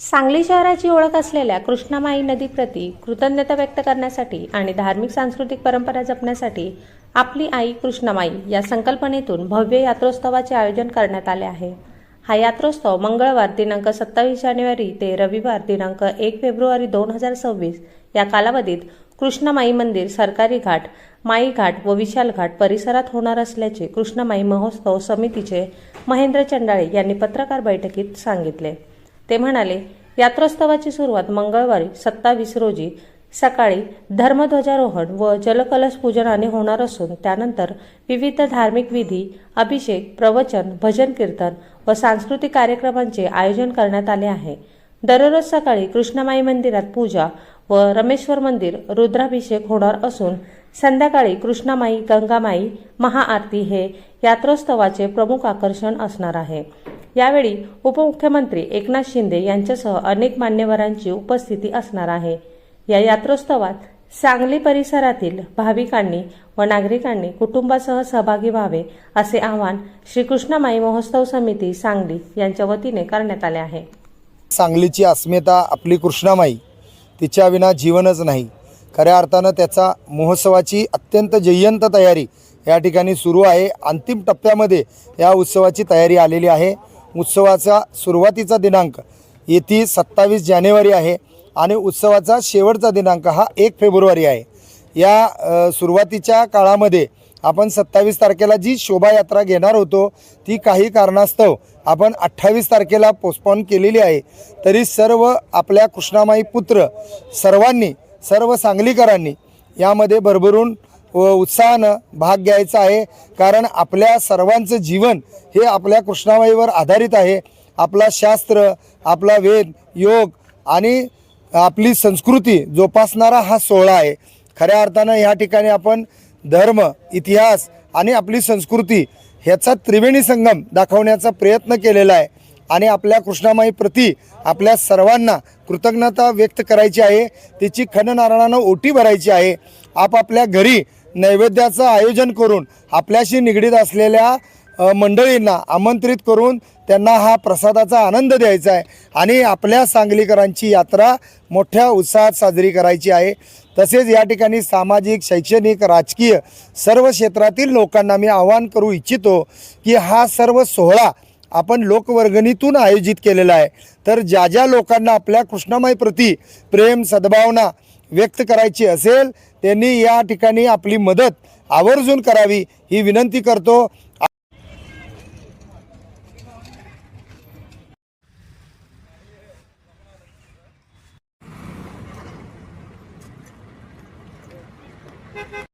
सांगली शहराची ओळख असलेल्या कृष्णामाई नदीप्रती कृतज्ञता व्यक्त करण्यासाठी आणि धार्मिक सांस्कृतिक परंपरा जपण्यासाठी आपली आई कृष्णामाई या संकल्पनेतून भव्य यात्रोत्सवाचे आयोजन करण्यात आले आहे. हा यात्रोत्सव मंगळवार दिनांक सत्तावीस जानेवारी ते रविवार दिनांक एक फेब्रुवारी दोन हजार सव्वीस या कालावधीत कृष्णामाई मंदिर सरकारी घाट माई घाट व विशाल घाट परिसरात होणार असल्याचे कृष्णामाई महोत्सव समितीचे महेंद्र चंडाळे यांनी पत्रकार बैठकीत सांगितले. ते म्हणाले यात्रोत्सवाची सुरुवात मंगळवारी सत्तावीस रोजी सकाळी धर्मध्वजारोहण व जलकलश पूजनाने होणार असून त्यानंतर विविध धार्मिक विधी अभिषेक प्रवचन भजन कीर्तन व सांस्कृतिक कार्यक्रमांचे आयोजन करण्यात आले आहे. दररोज सकाळी कृष्णामाई मंदिरात पूजा व रमेश्वर मंदिर रुद्राभिषेक होणार असून संध्याकाळी कृष्णामाई गंगामाई महाआरती हे यात्रोत्सवाचे प्रमुख आकर्षण असणार आहे. यावेळी उपमुख्यमंत्री एकनाथ शिंदे यांच्यासह अनेक मान्यवरांची उपस्थिती असणार आहे. या यात्रोत्सवात सांगली परिसरातील भाविकांनी व नागरिकांनी कुटुंबासह सहभागी व्हावे असे आवाहन श्रीकृष्णमाई महोत्सव समिती सांगली यांच्या वतीने करण्यात आले आहे. सांगलीची अस्मिता आपली कृष्णामाई तिच्याविना जीवनच नाही. खऱ्या अर्थानं त्याचा महोत्सवाची अत्यंत जय्यंत तयारी या ठिकाणी सुरू आहे. अंतिम टप्प्यामध्ये या उत्सवाची तयारी आलेली आहे. उत्सवाचा सुरुवातीचा दिनांक येथे सत्तावीस जानेवारी आहे आणि उत्सवाचा शेवटचा दिनांक हा एक फेब्रुवारी आहे. या सुरुवातीच्या काळामध्ये आपण सत्तावीस तारखेला जी शोभायात्रा घेणार होतो ती काही कारणास्तव आपण अठ्ठावीस तारखेला पोस्टपॉन केलेली आहे. तरी सर्व आपल्या कृष्णामाई पुत्र सर्वांनी सर्व सांगलीकरांनी यामध्ये भरभरून उत्साहानं भाग घ्यायचा आहे. कारण आपल्या सर्वांचं जीवन हे आपल्या कृष्णामाईवर आधारित आहे. आपला शास्त्र आपला वेद योग आणि आपली संस्कृती जोपासणारा हा सोहळा आहे. खऱ्या अर्थानं ह्या ठिकाणी आपण धर्म इतिहास आणि आपली संस्कृती ह्याचा त्रिवेणी संगम दाखवण्याचा प्रयत्न केलेला आहे. आणि आपल्या कृष्णामाई प्रती आपल्या सर्वांना कृतज्ञता व्यक्त करायची आहे. तिची खणनारायणानं ओटी भरायची आहे. आपापल्या घरी नैवेद्याचं आयोजन करून आपल्याशी निगडीत असलेल्या मंडळींना आमंत्रित करून त्यांना हा प्रसादाचा आनंद द्यायचा आहे आणि आपल्या सांगलीकरांची यात्रा मोठ्या उत्साहात साजरी करायची आहे. तसेच या ठिकाणी सामाजिक शैक्षणिक राजकीय सर्व क्षेत्रातील लोकांना मी आवाहन करू इच्छितो की हा सर्व सोहळा आपण लोकवर्गणीतून आयोजित केलेला आहे. तर ज्या ज्या लोकांना आपल्या कृष्णामाईप्रती प्रेम सद्भावना व्यक्त करायची असेल त्यांनी या ठिकाणी आपली मदत आवर्जून करावी ही विनंती करतो.